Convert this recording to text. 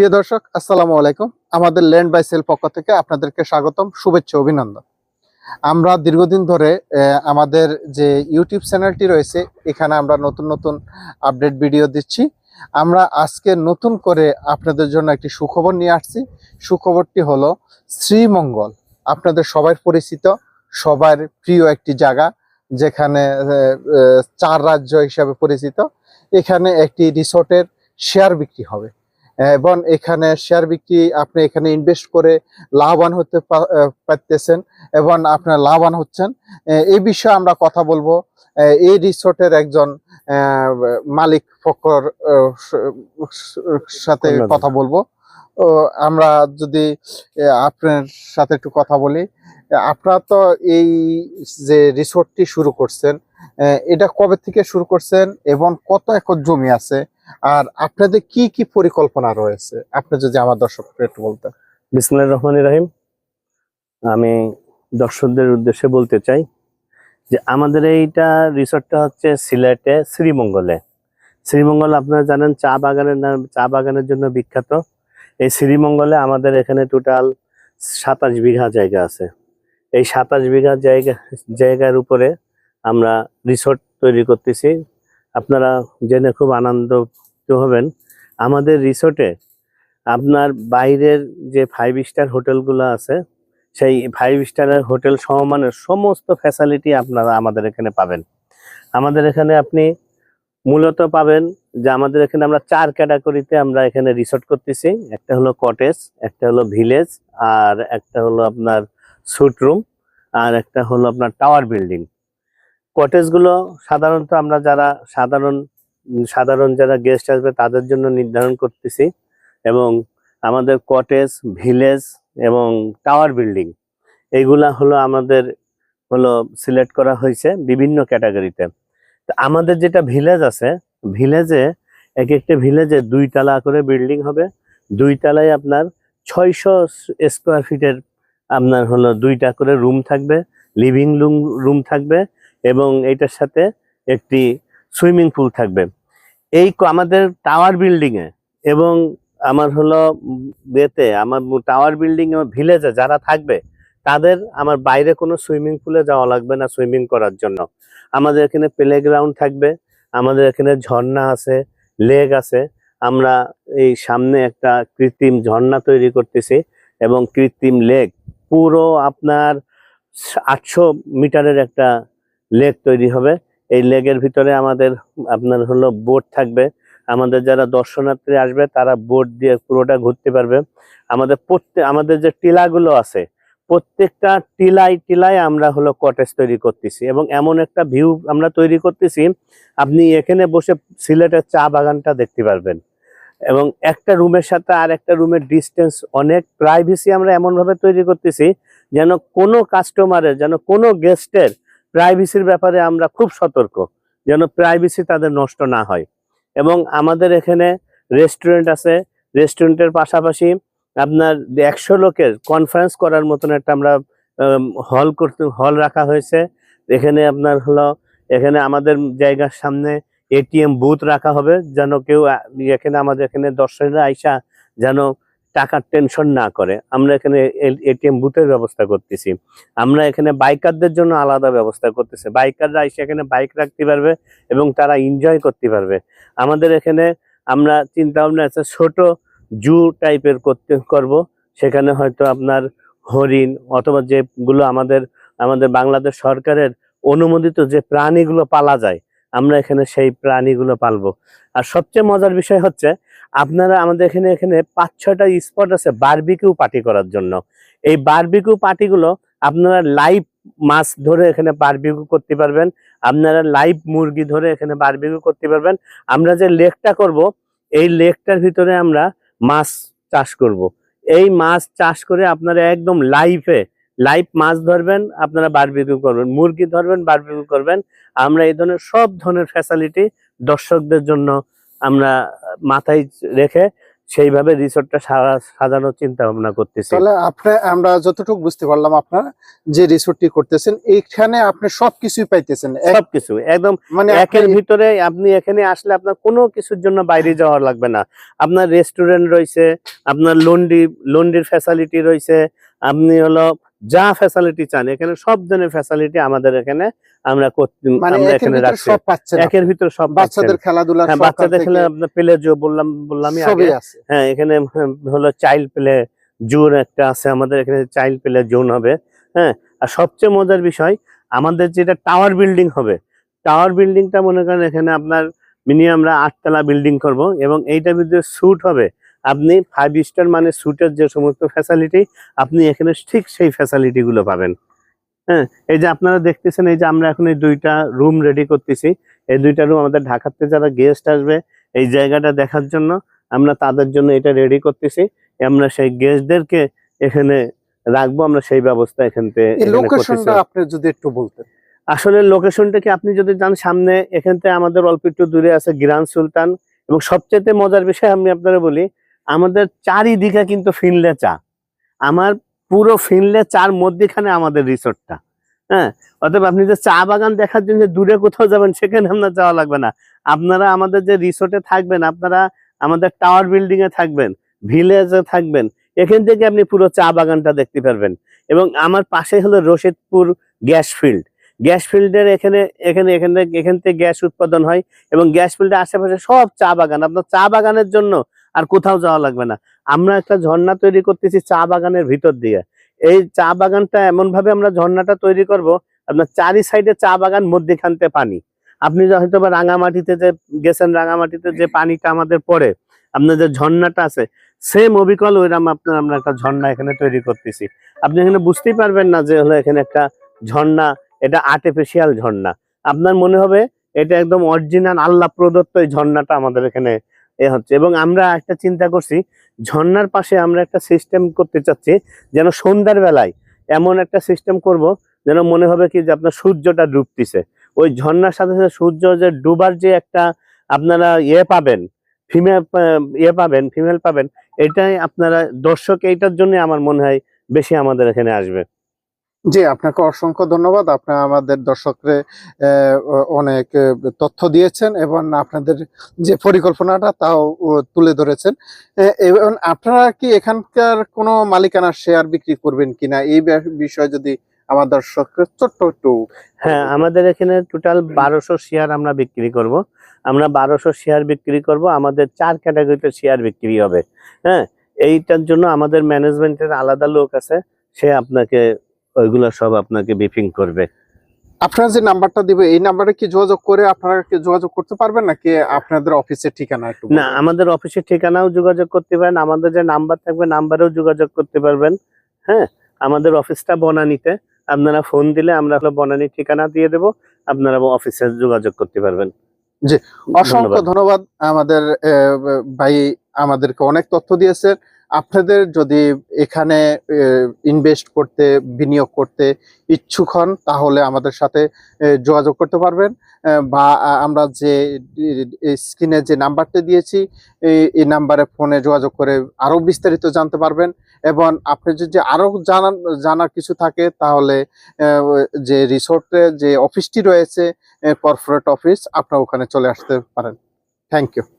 প্রিয় দর্শক, আসসালামু আলাইকুম। আমাদের ল্যান্ড বাই সেল পক্ষ থেকে আপনাদেরকে স্বাগতম, শুভেচ্ছা, অভিনন্দন। আমরা দীর্ঘদিন ধরে আমাদের যে ইউটিউব চ্যানেলটি রয়েছে, এখানে আমরা নতুন নতুন আপডেট ভিডিও দিচ্ছি। আমরা আজকে নতুন করে আপনাদের জন্য একটি সুখবর নিয়ে আসছি। সুখবরটি হলো শ্রীমঙ্গল। আপনাদের সবার পরিচিত, সবার প্রিয় একটি জায়গা, যেখানে চার রাজ্য হিসাবে পরিচিত। এখানে একটি রিসোর্টের শেয়ার বিক্রি হবে। এবং এখানে শেয়ার বিক্রি আপনি এখানে ইনভেস্ট করে লাভবান হতে পারতেছেন এবং আপনার লাভবান হচ্ছেন। এই বিষয়ে আমরা কথা বলব। এই রিসোর্টের একজন মালিক ফকর সাথে কথা বলব। আমরা যদি আপনার সাথে একটু কথা বলি। আপনারা তো এই যে রিসোর্টটি শুরু করছেন এটা কবে থেকে শুরু করছেন এবং কত একর জমি আছে? আর আপনাদের কি কি পরিকল্পনা রয়েছে? আপনি যদি আমার দর্শককে একটু বলতেন। বিসমুল্লাহ রহমান রহিম। আমি দর্শকদের উদ্দেশ্যে বলতে চাই যে আমাদের এইটা রিসোর্টটা হচ্ছে সিলেটে শ্রীমঙ্গলে। শ্রীমঙ্গল আপনারা জানেন চা বাগানের নাম, চা বাগানের জন্য বিখ্যাত। এই শ্রীমঙ্গলে আমাদের এখানে টোটাল সাতাশ বিঘা জায়গা আছে। এই সাতাশ বিঘা জায়গা, জায়গার উপরে আমরা রিসোর্ট তৈরি করতেছি। আপনারা জেনে খুব আনন্দিত হবেন। আমাদের রিসোর্টে আপনার বাইরের যে ফাইভ স্টার হোটেলগুলো আছে, সেই ফাইভ স্টারের হোটেল সমমানের সমস্ত ফ্যাসিলিটি আপনারা আমাদের এখানে পাবেন। আমাদের এখানে আপনি মূলত পাবেন যে আমাদের এখানে আমরা চার ক্যাটাগরিতে আমরা এখানে রিসোর্ট করতেছি। একটা হলো কটেজ একটা হলো ভিলেজ আর একটা হলো আপনার সুট রুম আর একটা হলো আপনার টাওয়ার বিল্ডিং কটেজগুলো সাধারণত আমরা যারা সাধারণ সাধারণ যারা গেস্ট আসবে তাদের জন্য নির্ধারণ করতেছি এবং আমাদের কটেজ ভিলেজ এবং টাওয়ার বিল্ডিং এইগুলা হলো আমাদের হলো সিলেক্ট করা হয়েছে বিভিন্ন ক্যাটাগরিতে তো। আমাদের যেটা ভিলেজ আছে ভিলেজে এক একটা ভিলেজে দুই তলা করে বিল্ডিং হবে, দুই তলায় আপনার ছয়শো স্কোয়ার ফিটের আপনার হলো দুইটা করে রুম থাকবে লিভিং রুম রুম থাকবে এবং এটার সাথে একটি সুইমিং পুল থাকবে। এই আমাদের টাওয়ার বিল্ডিং এ এবং আমার হলো ইয়েতে, আমার টাওয়ার বিল্ডিং এবং ভিলেজে যারা থাকবে, তাদের আমার বাইরে কোনো সুইমিং পুলে যাওয়া লাগবে না সুইমিং করার জন্য। আমাদের এখানে প্লে গ্রাউন্ড থাকবে, আমাদের এখানে ঝর্ণা আছে লেক আছে। আমরা এই সামনে একটা কৃত্রিম ঝর্ণা তৈরি করতেছি এবং কৃত্রিম লেক পুরো আপনার আটশো মিটারের একটা লেক তৈরি হবে। এই লেগের ভিতরে আমাদের, আপনার হলো বোট থাকবে। আমাদের যারা দর্শনার্থী আসবে, তারা বোট দিয়ে পুরোটা ঘুরতে পারবে। আমাদের প্রত্যেক আমাদের যে টিলাগুলো আছে, প্রত্যেকটা টিলাই টিলায় আমরা হলো কটেজ তৈরি করতেছি এবং এমন একটা ভিউ আমরা তৈরি করতেছি, আপনি এখানে বসে সিলেটের চা বাগানটা দেখতে পারবেন। এবং একটা রুমের সাথে আর একটা রুমের ডিস্টেন্স অনেক প্রাইভেসি আমরা এমনভাবে তৈরি করতেছি, যেন কোনো কাস্টমারের যেন কোনো গেস্টের প্রাইভেসির ব্যাপারে আমরা খুব সতর্ক, যেন প্রাইভেসি তাদের নষ্ট না হয়। এবং আমাদের এখানে রেস্টুরেন্ট আছে রেস্টুরেন্টের পাশাপাশি আপনার একশো লোকের কনফারেন্স করার মতন একটা আমরা হল করতে হল রাখা হয়েছে। এখানে আপনার হলো, এখানে আমাদের জায়গার সামনে এটিএম বুথ রাখা হবে, যেন কেউ এখানে আমাদের এখানে দর্শকরা আইসা যেন টাকার টেনশন না করে। আমরা এখানে এটিএম বুথের ব্যবস্থা করতেছি। আমরা এখানে বাইকারদের জন্য আলাদা ব্যবস্থা করতেছি। বাইকাররা এসে এখানে বাইক রাখতে পারবে এবং তারা এনজয় করতে পারবে। আমাদের এখানে আমরা চিন্তা ভাবনা আছে, ছোট জু টাইপের করতে, করব। সেখানে হয়তো আপনার হরিণ অথবা যেগুলো আমাদের আমাদের বাংলাদেশ সরকারের অনুমোদিত যে প্রাণীগুলো পালা যায়, আমরা এখানে সেই প্রাণীগুলো পালবো। আর সবচেয়ে মজার বিষয় হচ্ছে আপনারা আমাদের এখানে এখানে পাঁচ, ছয়টা স্পট আছে বারবিকিউ পার্টি করার জন্য। এই বারবিকিউ পার্টিগুলো আপনারা লাইভ মাছ ধরে এখানে বারবিকিউ করতে পারবেন, আপনারা লাইভ মুরগি ধরে এখানে বারবিকিউ করতে পারবেন। আমরা যে লেকটা করব, এই লেকটার ভিতরে আমরা মাছ চাষ করব। এই মাছ চাষ করে আপনারা একদম লাইভে লাইভ মাছ ধরবেন, আপনারা বারবিকিউ করবেন, মুরগি ধরবেন বারবিকিউ করবেন। আমরা এই ধরনের সব ধরনের ফ্যাসিলিটি দর্শকদের জন্য আমরা মাথায় রেখে সেইভাবে রিসোর্টটা সাজানোর চিন্তা ভাবনা করতেছি। তাহলে আপনি আমরা যতটুকু বুঝতে পারলাম আপনার যে রিসোর্টটি করতেছেন এইখানে আপনি সবকিছুই পাইতেছেন। সবকিছু একদম মানে একের ভিতরে আপনি এখানে আসলে আপনার কোনো কিছুর জন্য বাইরে যাওয়ার লাগবে না। আপনার রেস্টুরেন্ট রয়েছে আপনার লন্ডি লন্ডির ফ্যাসিলিটি রয়েছে আপনি হলো যা ফ্যাসিলিটি চান এখানে সব ধরনের ফ্যাসিলিটি আমাদের এখানে আমরা মানে আমরা এখানে রাখছি। একের ভিতরে সব বাচ্চাদের খেলাধুলা হ্যাঁ বাচ্চাদের খেলে আপনার প্লে জো বললাম বললামই আগে। হ্যাঁ এখানে হলো চাইল্ড প্লে জোন একটা আছে আমাদের এখানে চাইল্ড প্লে জোন হবে। হ্যাঁ আর সবচেয়ে মজার বিষয় আমাদের যেটা টাওয়ার বিল্ডিং হবে টাওয়ার বিল্ডিংটা মনে করেন এখানে আপনার মিনিমাম আমরা আটতলা বিল্ডিং করব এবং এইটার ভিতরে স্যুট হবে। আপনি ফাইভ স্টার মানে স্যুটের যে সমস্ত ফ্যাসিলিটি আপনি এখানে ঠিক সেই ফ্যাসিলিটি গুলো পাবেন। হ্যাঁ এই যে আপনারা দেখতেছেন এই যে আমরা এখন এই দুইটা রুম রেডি করতেছি। এই দুইটা রুম আমাদের ঢাকাতে যারা গেস্ট আসবে এই জায়গাটা দেখার জন্য আমরা তাদের জন্য এটা রেডি করতেছি। আমরা সেই গেস্টদেরকে এখানে রাখব আমরা সেই ব্যবস্থা এখান থেকে লোকেশনটা আপনি যদি একটু বলতেন। আসলে লোকেশনটা কি আপনি যদি যান সামনে এখান থেকে আমাদের অল্প একটু দূরে আছে গ্রান্ড সুলতান। এবং সবচেয়ে মজার বিষয় আমি আপনারা বলি আমাদের চারিদিকে কিন্তু ফিনলে চা। আমার পুরো ফিনলে চার মধ্যেখানে আমাদের রিসোর্টটা। হ্যাঁ অতএব আপনি যে চা বাগান দেখার জন্য দূরে কোথাও যাবেন, সেখানে আপনার যাওয়া লাগবে না। আপনারা আমাদের যে রিসোর্টে থাকবেন, আপনারা আমাদের টাওয়ার বিল্ডিং এ থাকবেন, ভিলেজে থাকবেন, এখান থেকে আপনি পুরো চা বাগানটা দেখতে পারবেন। এবং আমার পাশে হলো রশিদপুর গ্যাস ফিল্ড। গ্যাস ফিল্ডের এখানে এখানে এখানে, এখান থেকে গ্যাস উৎপাদন হয় এবং গ্যাস ফিল্ডের আশেপাশে সব চা বাগান। আপনার চা বাগানের জন্য আর কোথাও যাওয়া লাগবে না। আমরা একটা ঝর্ণা তৈরি করতেছি চা বাগানের ভিতর দিয়ে। এই চা বাগানটা এমন ভাবে আমরা ঝর্ণাটা তৈরি করব, আপনার চারি সাইডে চা বাগান, মধ্যেখানতে পানি। আপনি হয়তো বা রাঙামাটিতে যে গেছেন, রাঙামাটিতে যে পানিটা আমাদের পড়ে, আপনার যে ঝর্ণাটা আছে সেম অবিকল ওইরকম আপনার আমরা একটা ঝর্ণা এখানে তৈরি করতেছি। আপনি এখানে বুঝতেই পারবেন না যে হলো এখানে একটা ঝর্ণা, এটা আর্টিফিশিয়াল ঝর্ণা। আপনার মনে হবে এটা একদম অরিজিনাল আল্লাহ প্রদত্ত এই ঝর্ণাটা আমাদের এখানে এ হচ্ছে। এবং আমরা একটা চিন্তা করছি, ঝর্নার পাশে আমরা একটা সিস্টেম করতে চাচ্ছি, যেন সন্ধ্যার বেলায় এমন একটা সিস্টেম করব, যেন মনে হবে কি যে আপনার সূর্যটা ডুবতিছে। ওই ঝর্নার সাথে সাথে সূর্য যে ডুবার যে একটা আপনারা ইয়ে পাবেন ফিমেল ইয়ে পাবেন ফিমেল পাবেন, এটাই আপনারা দর্শক, এইটার জন্য আমার মনে হয় বেশি আমাদের এখানে আসবে। জি, আপনাকে অসংখ্য ধন্যবাদ। আপনি আমাদের দর্শকরে অনেক তথ্য দিয়েছেন এবং আপনাদের যে পরিকল্পনাটা তাও তুলে ধরেছেন। এবং আপনারা কি এখানকার কোনো মালিকানার শেয়ার বিক্রি করবেন কিনা? এই বিষয়ে যদি আমার দর্শককে ছোট্ট একটু হ্যাঁ আমাদের এখানে টোটাল বারোশো শেয়ার আমরা বিক্রি করব। আমরা বারোশো শেয়ার বিক্রি করব। আমাদের চার ক্যাটাগরিতে শেয়ার বিক্রি হবে। হ্যাঁ এইটার জন্য আমাদের ম্যানেজমেন্টের আলাদা লোক আছে। সে আপনাকে ওইগুলো সব আপনাকে ব্রিফিং করবে। আপনারা যে নাম্বারটা দিবে এই নাম্বারে কি যোগাযোগ করে আপনারা কি যোগাযোগ করতে পারবেন নাকি আপনাদের অফিসের ঠিকানা একটু না আমাদের অফিসের ঠিকানাও যোগাযোগ করতে পারেন আমাদের যে নাম্বার থাকবে নাম্বারেও যোগাযোগ করতে পারবেন হ্যাঁ? আমাদের অফিসটা বনানীতে আপনারা ফোন দিলে আমরা হলো বনানীর ঠিকানা দিয়ে দেব আপনারা অফিসে যোগাযোগ করতে পারবেন। জি, অসংখ্য ধন্যবাদ। আমাদের ভাই আমাদেরকে অনেক তথ্য দিয়েছেন আপনাদের যদি এখানে ইনভেস্ট করতে, বিনিয়োগ করতে ইচ্ছুক হন, তাহলে আমাদের সাথে যোগাযোগ করতে পারবেন। বা আমরা যে স্ক্রিনে যে নাম্বারটা দিয়েছি এই- নাম্বারে ফোনে যোগাযোগ করে আরও বিস্তারিত জানতে পারবেন। এবং আপনি যদি আরও জানার জানার কিছু থাকে, তাহলে যে রিসোর্টে যে অফিসটি রয়েছে কর্পোরেট অফিস, আপনারা ওখানে চলে আসতে পারেন। Thank you.